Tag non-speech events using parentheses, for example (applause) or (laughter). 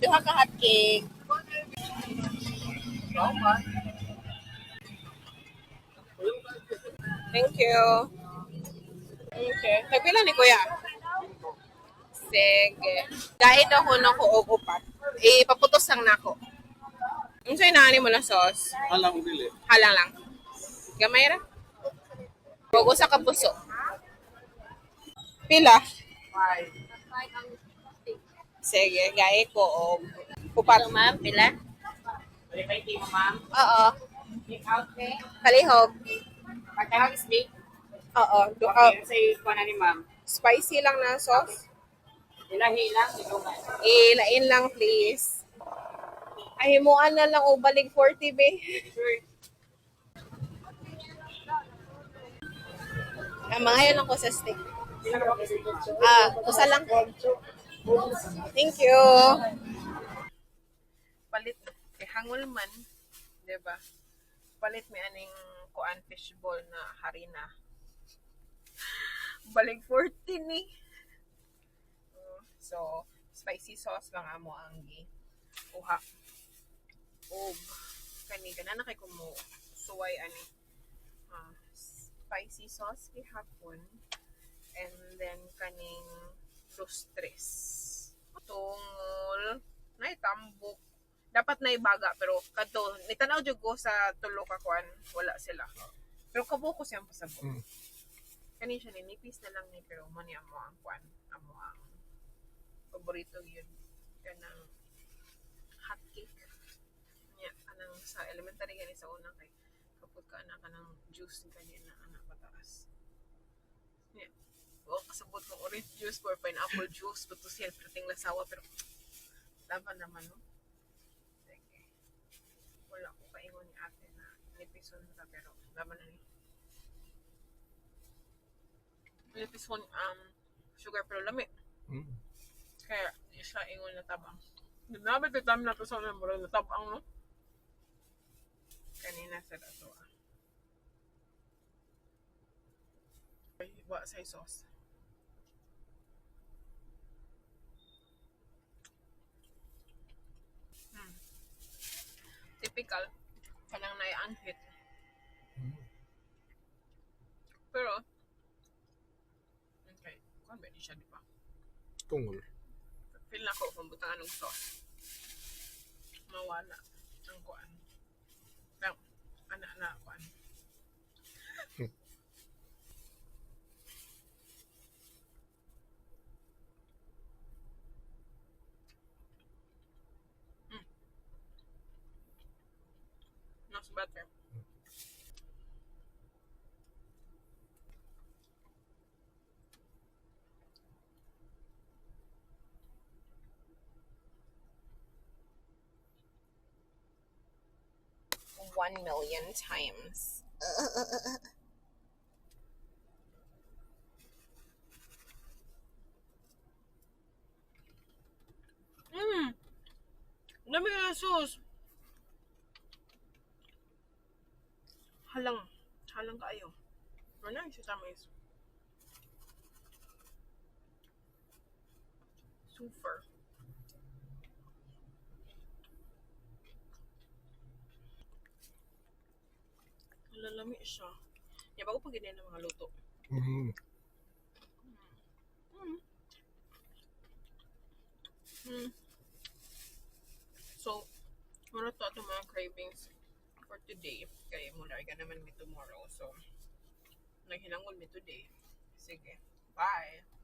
duha ka hot cake. Thank you. Okay. Nagpila ni Kuya? Sige. Ako na ko og upat. Ipaputos lang na ako. Ang sa'yo na mo na sauce? Alam dili. Halang lang. Gamay ra? Huwag sa kapuso. Pila? Sige, gaya ko og upat. ma'am, pila? Oo. Kalihog. Pagkahag is big. Oo. Du- uh, Say, kuha na ni ma'am. spicy lang na sauce. Ilahi lang, ilungan. Ilain lang, please. Ay, himuan na lang o balik 40, be. Sure. Ah, mga yan ako sa steak. Ah, usa lang. Thank you. Palit kay hangul man, 'di ba? Palit mi aning kuan fishball na harina. (laughs) Balik 14 ni. Mm, So, spicy sauce lang amo ang gi. Uha. Og kani kana na kay kumo suway ani. Ah, spicy sauce gihapon and then kaning lustres. Tungol, nay tambok. Dapat na ibaga pero kadto nitanaw jud ko sa tulo ka kuan wala sila. Pero kabuko siyang pasabot. Mm. Kani siya ni nipis na lang ni pero mo ni amo ang kuan amo ang paborito yun kanang hot cake. Nya anang sa elementary gani sa una kay kapag ka anak ka ng juice kanya na anak pataas. Nya o kasabot ng orange juice or pineapple juice but to siya prating lasawa pero laban naman no. Sige. Wala ko kaingon ni ate na nipison ta pero laban na ni. Nipison um sugar pero lami. Mm. Kaya siya ingon na tabang. Nabi ito dami na to sa mura na tabang no. Kanina sa dato ah. Wa sa sauce. Typical. Kanang naianghit. Pero, okay. Kung ba siya, di ba? Tungol. Feel na ko kung butang anong sauce. Mawala ang kuan. Pero, ana na better. One million times. Mmm. Let me get a sauce. Halang. Halang kaayo. Ano yung tama is? Super. Lalami siya. Yan, bago pag ng mga luto. Mm. Mm. Mm. So, muna to ato mga cravings for today. Kaya muna ka naman mi tomorrow. So, naghinangol mi today. Sige. Bye!